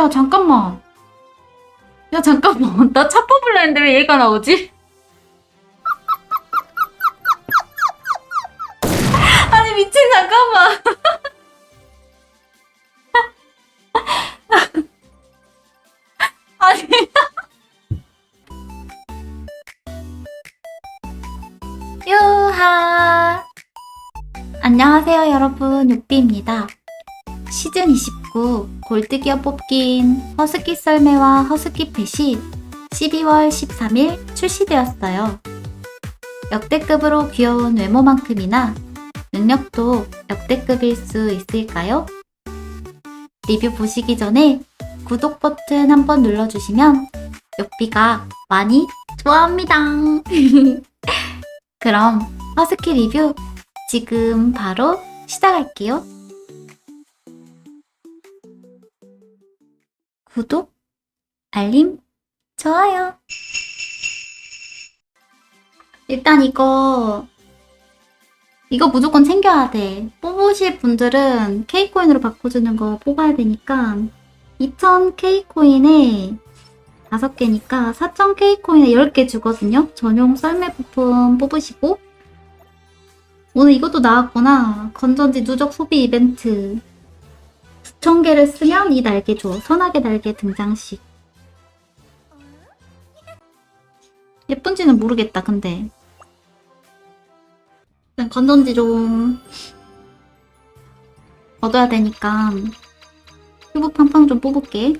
야, 잠깐만. 야, 잠깐만. 나 차 뽑으려 했는데 왜 얘가 나오지? 시즌 29 골드기어 뽑기인 허스키 썰매와 허스키 펫이 12월 13일 출시되었어요. 역대급으로 귀여운 외모만큼이나 능력도 역대급일 수 있을까요? 리뷰 보시기 전에 구독 버튼 한번 눌러주시면 욕비가 많이 좋아합니다. 그럼 허스키 리뷰 지금 바로 시작할게요. 구독, 알림, 좋아요. 일단 이거 이거 무조건 챙겨야 돼. 뽑으실 분들은 K코인으로 바꿔주는 거 뽑아야 되니까 2000 K코인에 5개니까 4000 K코인에 10개 주거든요. 전용 썰매 부품 뽑으시고 오늘 이것도 나왔구나. 건전지 누적 소비 이벤트. 9,000개를 쓰면 이 날개 줘. 선하게 날개 등장식. 예쁜지는 모르겠다, 근데. 일단 건전지 좀 얻어야 되니까 큐브 팡팡 좀 뽑을게.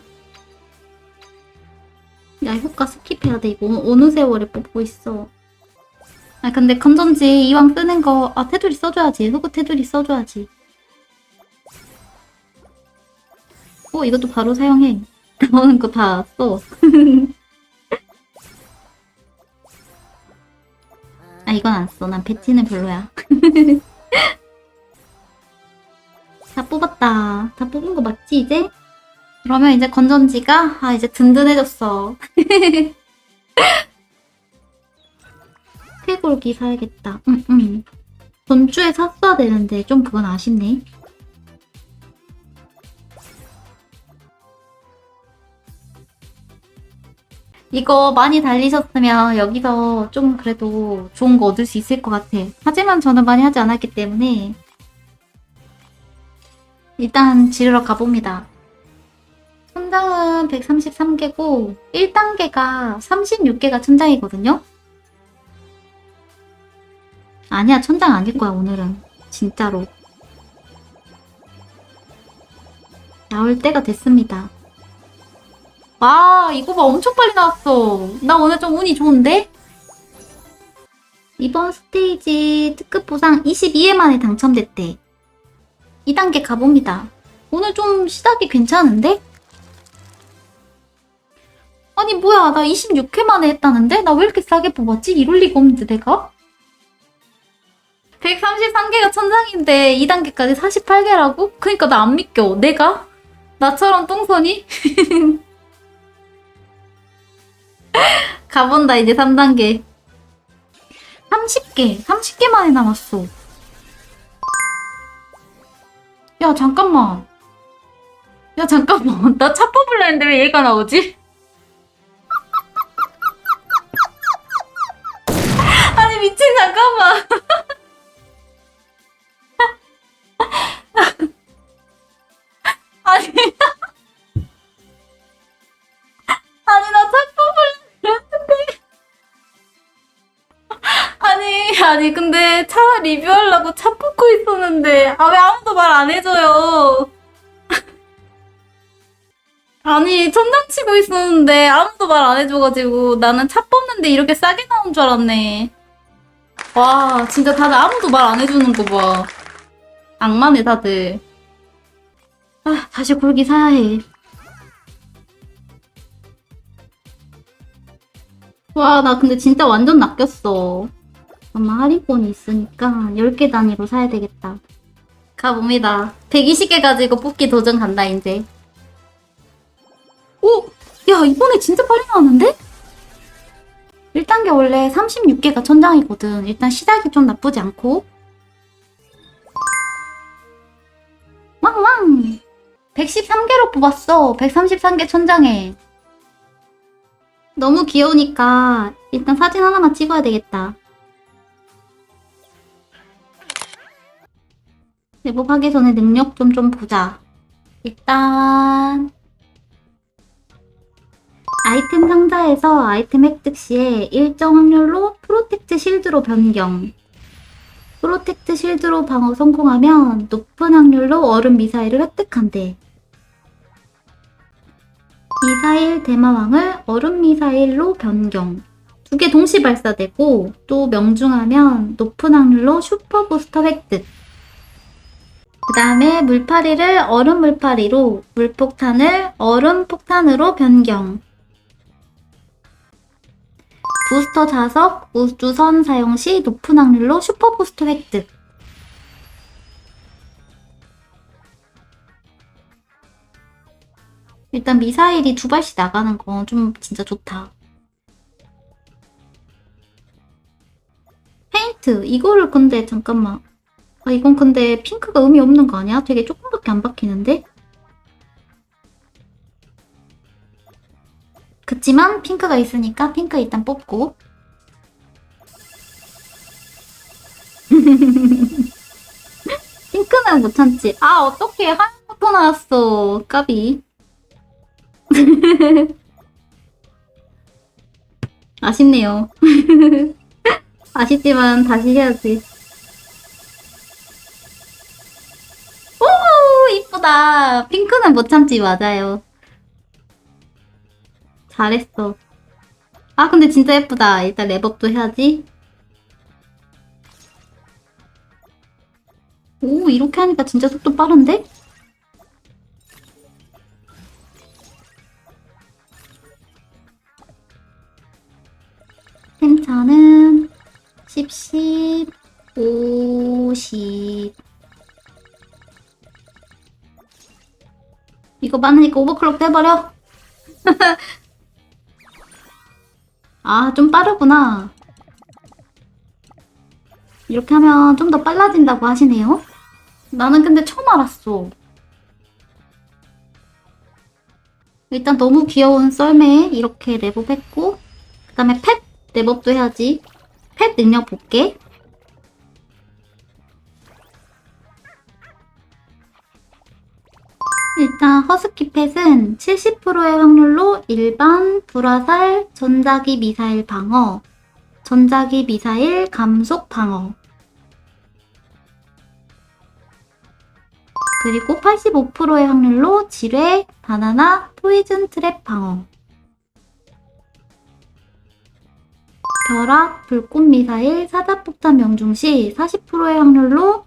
야, 효과 스킵해야 돼. 이거 어느 세월에 뽑고 있어. 아, 근데 건전지 이왕 쓰는 거, 아, 테두리 써줘야지. 흑우 테두리 써줘야지. 어, 이것도 바로 사용해. 나오는 거 다 써. 아, 이건 안 써. 난 배치는 별로야. 다 뽑았다. 다 뽑은 거 맞지, 이제? 그러면 이제 건전지가, 아, 이제 든든해졌어. 쾌골기 사야겠다. 응, 응. 전주에 샀어야 되는데, 좀 그건 아쉽네. 이거 많이 달리셨으면 여기서 좀 그래도 좋은 거 얻을 수 있을 것 같아. 하지만 저는 많이 하지 않았기 때문에 일단 지르러 가봅니다. 천장은 133개고 1단계가 36개가 천장이거든요. 아니야 천장 아닐 거야 오늘은 진짜로 나올 때가 됐습니다. 와, 이거 봐. 엄청 빨리 나왔어. 나 오늘 좀 운이 좋은데? 이번 스테이지 특급 보상 22회 만에 당첨됐대. 2단계 가봅니다. 오늘 좀 시작이 괜찮은데? 아니, 뭐야. 나 26회 만에 했다는데? 나 왜 이렇게 싸게 뽑았지? 이럴 리가 없는데, 내가? 133개가 천장인데 2단계까지 48개라고? 그니까 나 안 믿겨. 내가? 나처럼 똥손이? 가본다 이제 3단계. 30개 30개 만에 남았어. 야 잠깐만. 야 잠깐만. 나 차 뽑으려 했는데 왜 얘가 나오지? 아니 미친 잠깐만 아니, 근데 차 리뷰하려고 차 뽑고 있었는데, 아, 왜 아무도 말 안 해줘요? 아니, 천장 치고 있었는데, 아무도 말 안 해줘가지고, 나는 차 뽑는데 이렇게 싸게 나온 줄 알았네. 와, 진짜 다들 아무도 말 안 해주는 거 봐. 악마네, 다들. 아, 다시 골기 사야 해. 와, 나 근데 진짜 완전 낚였어. 아마 할인권이 있으니까 10개 단위로 사야 되겠다. 가봅니다. 120개 가지고 뽑기 도전 간다, 이제. 오! 야, 이번에 진짜 빨리 나왔는데? 1단계 원래 36개가 천장이거든. 일단 시작이 좀 나쁘지 않고. 왕왕! 113개로 뽑았어. 133개 천장에. 너무 귀여우니까 일단 사진 하나만 찍어야 되겠다. 내복하기 전에 능력 좀 좀 보자. 일단 아이템 상자에서 아이템 획득 시에 일정 확률로 프로텍트 실드로 변경. 프로텍트 실드로 방어 성공하면 높은 확률로 얼음 미사일을 획득한대. 미사일 대마왕을 얼음 미사일로 변경. 두 개 동시 발사되고 또 명중하면 높은 확률로 슈퍼 부스터 획득. 그 다음에 물파리를 얼음 물파리로 물폭탄을 얼음 폭탄으로 변경. 부스터 자석 우주선 사용 시 높은 확률로 슈퍼 부스터 획득. 일단 미사일이 두 발씩 나가는 건 좀 진짜 좋다. 페인트 이거를 근데 잠깐만. 아 이건 근데 핑크가 의미 없는 거 아니야? 되게 조금밖에 안 박히는데? 그치만 핑크가 있으니까 핑크 일단 뽑고. 핑크는 못 참지. 아 어떡해. 하얀부터 나왔어. 까비. 아쉽네요. 아쉽지만 다시 해야지 오 이쁘다 핑크는 못 참지 맞아요 잘했어. 아, 근데 진짜 예쁘다. 일단 랩업도 해야지. 오, 이렇게 하니까 진짜 속도 빠른데? 펜차는 10, 10, 50. 이거 많으니까 오버클럭 해버려. 아, 좀 빠르구나. 이렇게 하면 좀 더 빨라진다고 하시네요. 나는 근데 처음 알았어. 일단 너무 귀여운 썰매 이렇게 랩업했고 그 다음에 펫 랩업도 해야지. 펫 능력 볼게. 일단 허스키 펫은 70%의 확률로 일반, 불화살, 전자기 미사일 방어, 전자기 미사일 감속 방어. 그리고 85%의 확률로 지뢰, 바나나, 포이즌 트랩 방어. 벼락, 불꽃 미사일, 사자폭탄 명중 시 40%의 확률로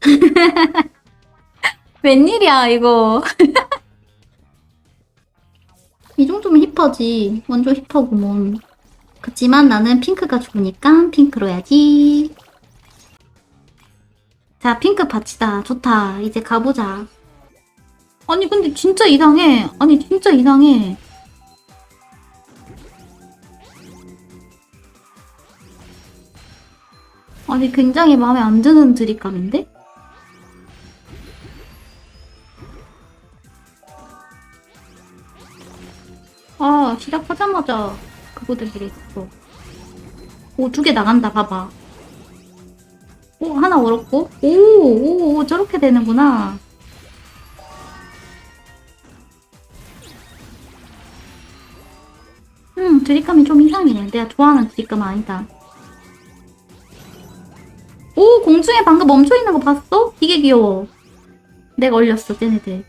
웬일이야, 이거. 이 정도면 힙하지. 완전 힙하구먼. 그치만 나는 핑크가 좋으니까 핑크로 해야지. 자, 핑크 받치다. 좋다. 이제 가보자. 아니, 근데 진짜 이상해. 아니, 진짜 이상해. 아니, 굉장히 마음에 안 드는 드립감인데? 아, 시작하자마자 그거 되게 있어. 오, 두 개 나간다, 봐봐. 오, 하나 얼었고. 오, 오, 오, 저렇게 되는구나. 음, 드립감이 좀 이상해. 내가 좋아하는 드립감 아니다. 오, 공중에 방금 멈춰있는 거 봤어? 되게 귀여워. 내가 올렸어, 쟤네들.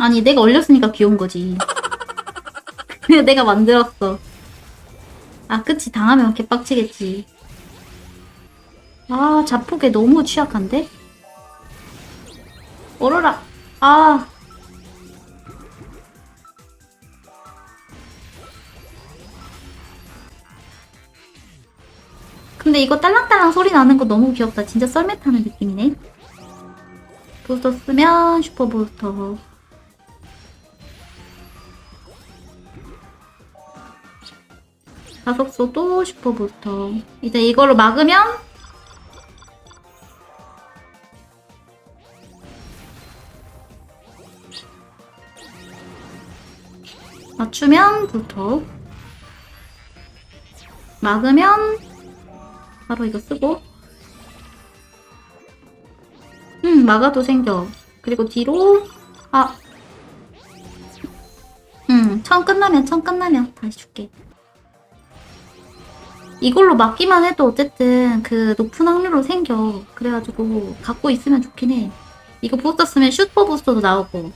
아니, 내가 올렸으니까 귀여운 거지. 내가 만들었어. 아, 그치. 당하면 개빡치겠지. 아, 자폭에 너무 취약한데? 오로라. 아. 근데 이거 딸랑딸랑 소리 나는 거 너무 귀엽다. 진짜 썰매 타는 느낌이네. 부스터 쓰면 슈퍼 부스터. 가속소도 슈퍼 부스터. 이제 이걸로 막으면 맞추면 부스터. 막으면 바로 이거 쓰고 음 막아도 생겨 그리고 뒤로 아 음, 천 끝나면, 천 끝나면 다시 줄게. 이걸로 막기만 해도 어쨌든 그 높은 확률로 생겨. 그래가지고 갖고 있으면 좋긴 해. 이거 부스터 쓰면 슈퍼 부스터도 나오고.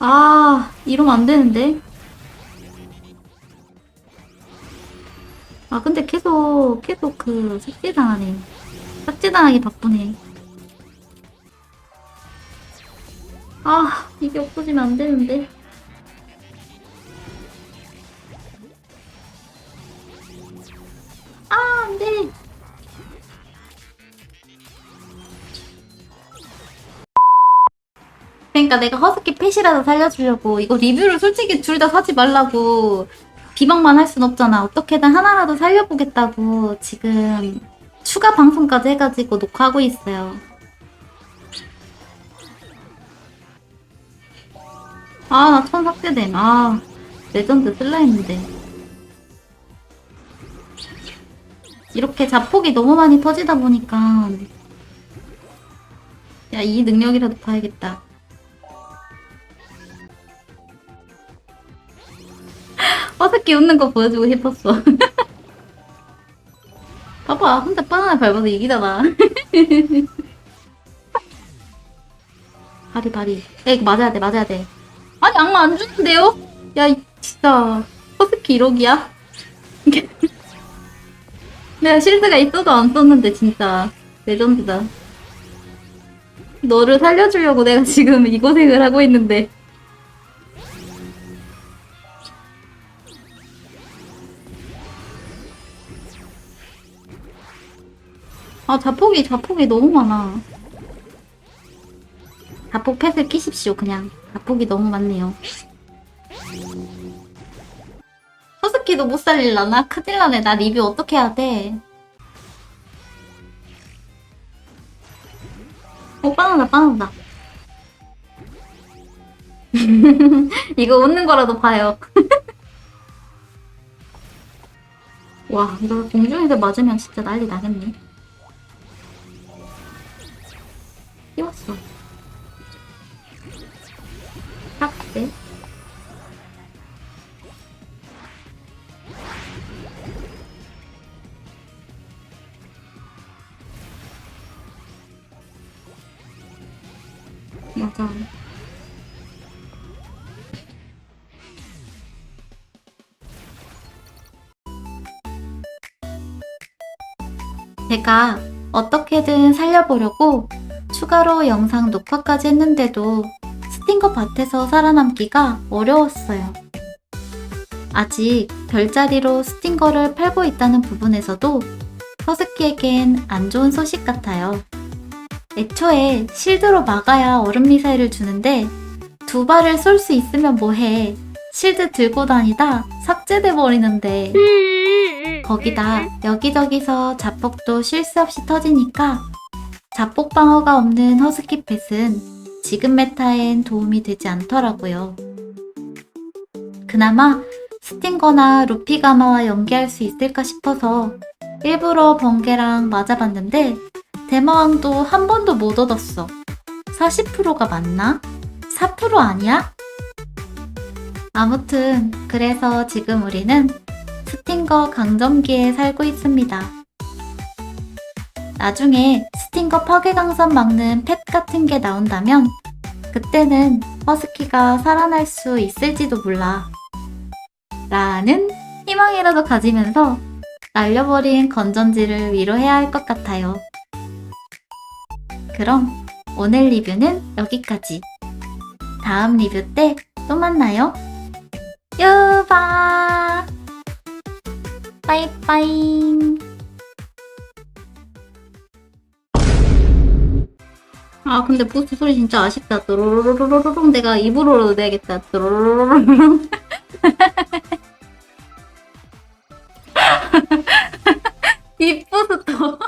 아, 이러면 안 되는데. 아, 근데 계속, 계속 그, 삭제당하네. 삭제당하기 바쁘네. 아, 이게 없어지면 안 되는데. 그러니까 내가 허스키 펫이라도 살려주려고 이거 리뷰를 솔직히 둘 다 사지 말라고 비방만 할 순 없잖아. 어떻게든 하나라도 살려보겠다고 지금 추가 방송까지 해가지고 녹화하고 있어요. 아, 나 천 삭제됨. 아, 레전드 쓸라 했는데. 이렇게 자폭이 너무 많이 터지다 보니까. 야, 이 능력이라도 봐야겠다. 어색히 웃는 거 보여주고 싶었어. 봐봐, 혼자 바나나 밟아서 이기잖아. 바리, 바리. 야, 이거 맞아야 돼, 맞아야 돼. 아니 악마 안 주는데요? 야 이- 진짜 허스키 1억이야? 내가 실드가 있어도 안 썼는데 진짜 레전드다 너를 살려주려고 내가 지금 이 고생을 하고 있는데 아 자폭이 자폭이 너무 많아 자폭 펫을 끼십시오 그냥 자폭이 너무 많네요 허스키도 못 살릴라나? 큰일 나네 나 리뷰 어떻게 해야 돼 어, 바나나, 바나나. 이거 웃는 거라도 봐요. 와, 이거 공중에서 맞으면 진짜 난리 나겠네. 제가 어떻게든 살려보려고 추가로 영상 녹화까지 했는데도 스팅거 밭에서 살아남기가 어려웠어요. 아직 별자리로 스팅거를 팔고 있다는 부분에서도 허스키에겐 안 좋은 소식 같아요. 애초에 실드로 막아야 얼음 미사일을 주는데 두 발을 쏠 수 있으면 뭐해. 실드 들고 다니다 삭제돼 버리는데 거기다 여기저기서 자폭도 쉴 새 없이 터지니까 자폭 방어가 없는 허스키 펫은 지금 메타엔 도움이 되지 않더라고요. 그나마 스팅거나 루피 가마와 연계할 수 있을까 싶어서 일부러 번개랑 맞아봤는데 대마왕도 한 번도 못 얻었어. 40%가 맞나? 4% 아니야? 아무튼 그래서 지금 우리는 스팅거 강점기에 살고 있습니다. 나중에 스팅거 파괴강선 막는 펫 같은 게 나온다면 그때는 허스키가 살아날 수 있을지도 몰라. 라는 희망이라도 가지면서 날려버린 건전지를 위로해야 할 것 같아요. 그럼 오늘 리뷰는 여기까지. 다음 리뷰 때 또 만나요. 유바! 빠이빠이. 아, 근데 부스 소리 진짜 아쉽다. 또로로로로롱 내가 입으로 내겠다. 또로로로로롱. 입부스 또.